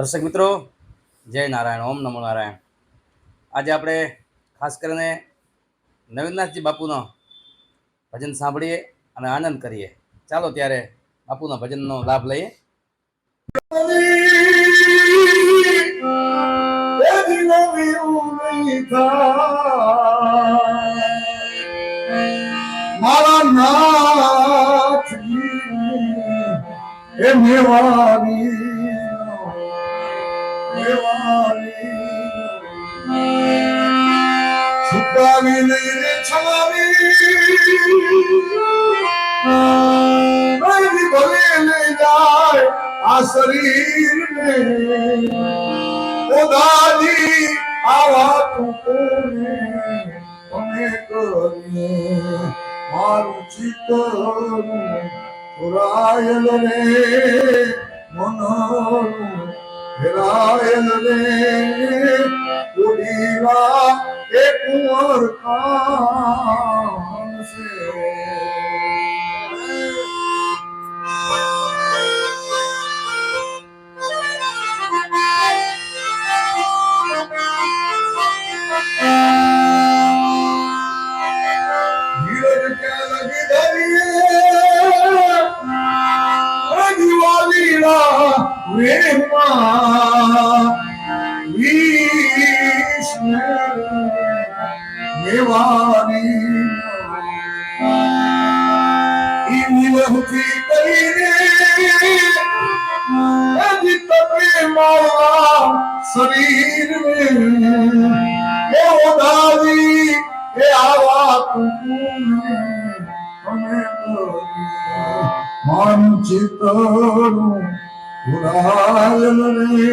દર્શક મિત્રો, જય નારાયણ, ઓમ નમો નારાયણ. આજે આપણે ખાસ કરીને નવીનનાથજી બાપુનો ભજન સાંભળીએ અને આનંદ કરીએ. ચાલો ત્યારે બાપુના ભજનનો લાભ લઈએ. મારા નાથ એ મેવારી છુપાવી રે છલાવી ભલે લઈ જાય આ શરીર ને ઓ દાદી આવા તું કોને અમે કરીએ મારું ચિત્તનું પુરાયલ રે મનનું રે એ કુંવર કાન શરીર એ ઓદાવી એ આવા કુકુને અમે મારું ચિતરું પુરાયલ રે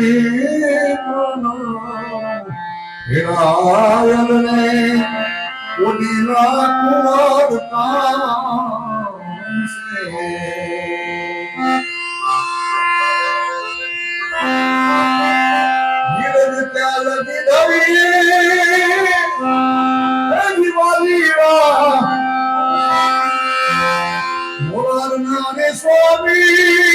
મનો હિરાયલ રે ઉડીલા કુંવર કામ સે ધીરજ ત્યાં લગી ધરીએ હે દિવાલીરા મોરાર નામે સ્વામી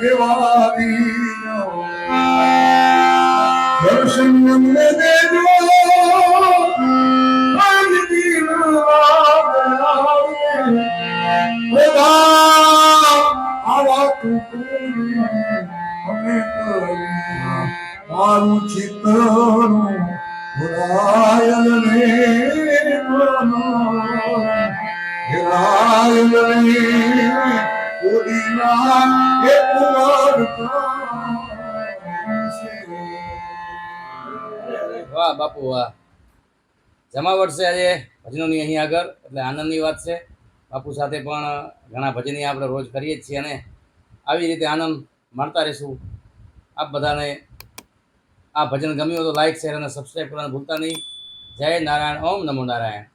દેવારી દર્શન દેજો. મન કરી. મારું ચિત્તનું ભુલાયલ રે મનો હિરાયલ રે ઉડીના વાહ, બાપુ, વાહ. જમાવટ છે આજે ભજનોની અહીં આગળ, એટલે આનંદની વાત છે. બાપુ સાથે પણ ઘણા ભજની આપણે રોજ કરીએ જ છીએ અને આવી રીતે આનંદ માણતા રહીશું. આપ બધાને આ ભજન ગમ્યું તો લાઈક શેર અને સબસ્ક્રાઈબ કરવાનું ભૂલતા નહીં. જય નારાયણ, ઓમ નમો નારાયણ.